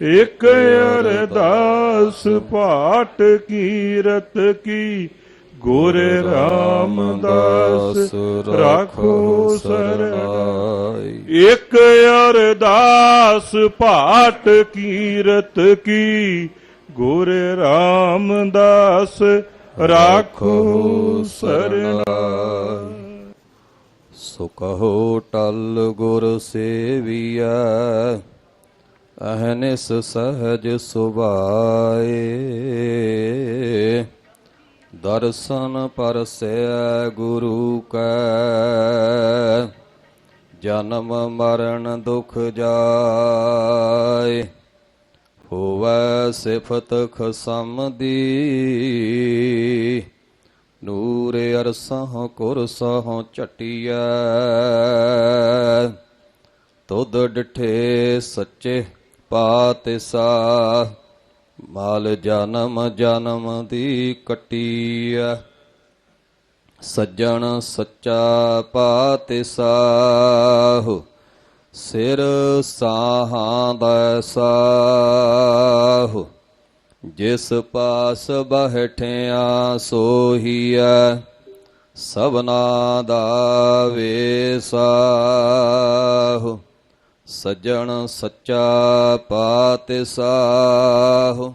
ਇਕ ਅਰਦਾਸ ਪਾਟ ਕੀਰਤ ਕੀ, ਗੁਰ ਰਾਮਦਾਸ ਰਾਖੋ ਸਰਨਾਈ ਇਕ ਅਰਦਾਸ ਪਾਟ ਕੀਰਤ ਕੀ, ਗੁਰ ਰਾਮਦਾਸ ਰਾਖੋ ਸਰਨਾਈ ਸੋ ਕਹੋ ਟਲ ਗੁਰ ਸੇਵੀਐ ਅਹਨਿਸ ਸਹਜ ਸੁਭਾਏ। ਦਰਸ਼ਨ ਪਰਸੈ ਗੁਰੂ ਕੈ। ਜਨਮ ਮਰਨ ਦੁਖ ਜਾਏ। ਹੋਵੈ ਸਿਫਤ ਖਸਮ ਦੀ ਨੂਰ ਅਰਸਹ ਕੁਰਸਹ ਝਟਿਐ। ਤੁਧ ਡਿਠੇ ਸੱਚੇ ਪਾਤਿਸਾ, ਮਾਲ ਜਨਮ ਜਨਮ ਦੀ ਕਟੀਐ। ਸੱਜਣ ਸੱਚਾ ਪਾਤਿਸਾਹੁ ਸਿਰ ਸਾਹਾਂ ਦਾ ਸਾਹੁ। ਜਿਸ ਪਾਸ ਬਹਿਠਿਆ ਸੋਹੀਐ, ਸਭਨਾ ਦਾ ਵੇਸਾਹੁ। ਸੱਜਣ ਸੱਚਾ ਪਾਤਿਸਾਹੁ,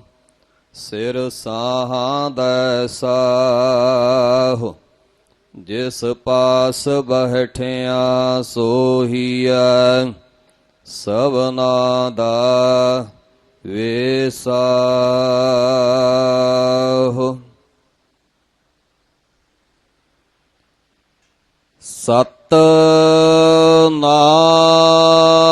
ਸਿਰ ਸਾਹਾਂ ਦਾ ਸਾਹੁ, ਜਿਸ ਪਾਸ ਬਹਿਠਿਆ ਸੋਹੀਐ, ਸਭਨਾ ਦਾ ਵੇਸਾਹੁ। ਸਤ ਨਾਮ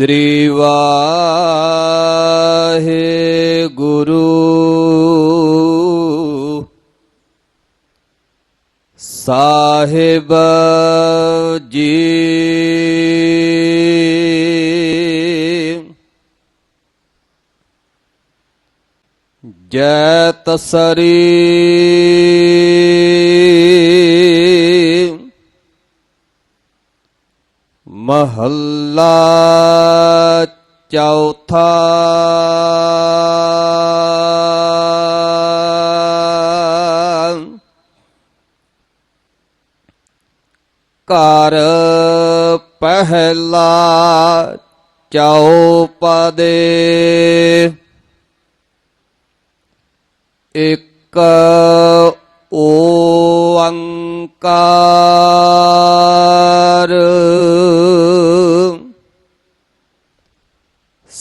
ਸ੍ਰੀ ਵਾਹਿਗੁਰੂ। ਸਾਹਿਬ ਜੀ। ਜੈ ਤਸਰੀ। ਮਹੱਲਾ ਚੌਥਾ ਕਰ ਪਹਿਲਾ ਚੌਪਦੇ। ਇੱਕ ਓੰਕਾਰ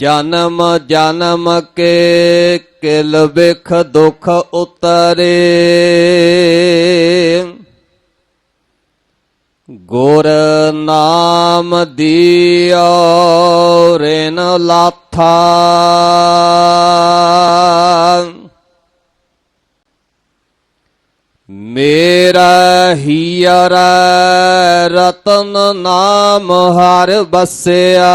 ਜਨਮ ਜਨਮ ਕੇ ਕਿਲ ਬਿਖ ਦੁਖ ਉਤਰੇ। ਗੁਰ ਨਾਮ ਦਿਓ, ਰੇਨ ਲਾਥਾ। ਮੇਰਾ ਹੀਰ ਰਤਨ ਨਾਮ ਹਰ ਬਸਿਆ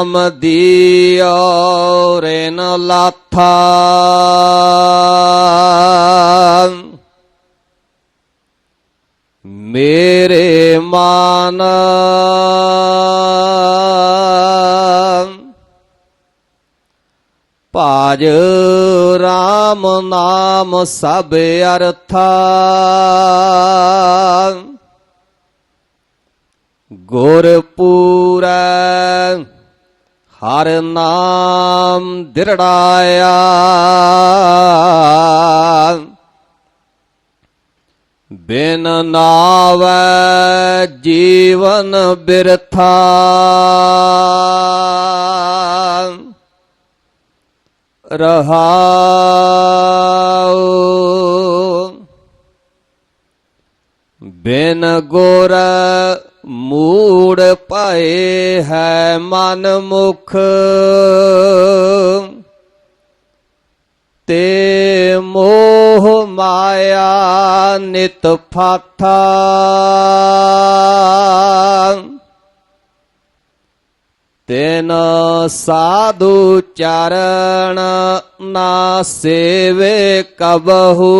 ਨਾਮ ਦਿਓ ਰੇਨ ਲਾਥਾ। ਮੇਰੇ ਮਾਨ ਭਾਜ RAM ਨਾਮ ਸਭ ਅਰਥਾ। ਗੁਰ ਹਰ ਨਾਮ ਦਿਰੜਾਇਆ। ਬਿਨ ਨਾਵੈ ਜੀਵਨ ਬਿਰਥਾ। ਰਹਾਉ। ਬਿਨ ਗੁਰ ਮੂੜ ਭਏ ਹੈ ਮਨ ਮੁਖ। ਤੇ ਮੋਹ ਮਾਇਆ ਨਿਤ ਫਾਥਾ। ਤੈਨ ਸਾਧੂ ਚਰਨ ਨਾ ਸੇਵੇ ਕਬਹੂ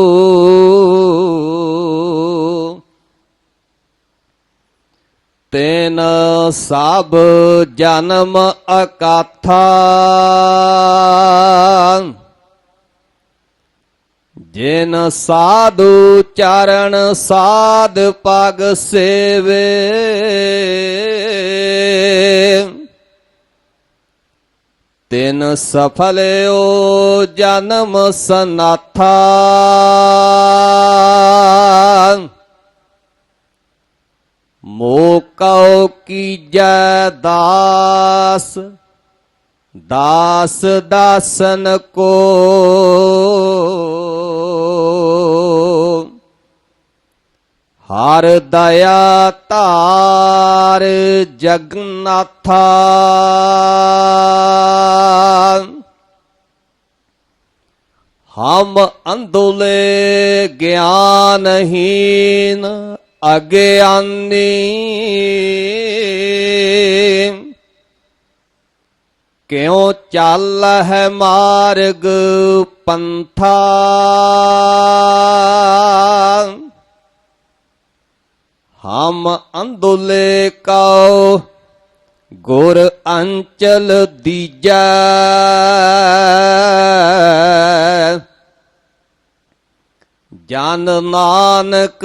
ਤੈਨ ਸਭ ਜਨਮ ਅਕਾਥਾ। ਜਿਨ ਸਾਧੂ ਚਰਨ ਸਾਧ ਪਗ ਸੇਵੇ। ਤਿਨ ਸਫਲਿਓ ਜਨਮ ਸਨਾਥਾ। ਮੋਕਉ ਕੀਜੈ ਦਾਸ? ਦਾਸ ਦਾਸਨ ਕੋ। ਹਰ ਦਇਆ ਧਾਰ ਜਗਨਾਥਾ ਹਮ ਅੰਦੋਲੇ ਗਿਆਨਹੀਨ ਅਗਿਆਨੀ ਕਿਉ ਚੱਲ ਹੈ ਮਾਰਗ ਪੰਥਾ? ਹਮ ਅੰਦੋਲੇ ਕਉ ਗੁਰ ਅੰਚਲ ਦੀਜੈ। ਜਨ ਨਾਨਕ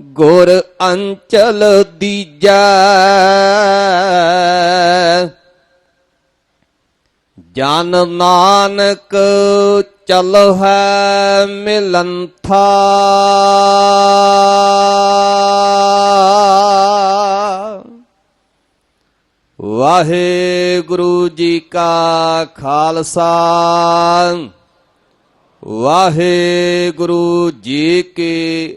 ਗੁਰ ਅੰਚਲ ਦੀਜੈ। ਜਨ ਨਾਨਕ ਚਲ ਹੈ ਮਿਲੰਥਾ ਵਾਹਿਗੁਰੂ ਜੀ ਕਾ ਖਾਲਸਾ। ਵਾਹਿਗੁਰੂ ਜੀ ਕੀ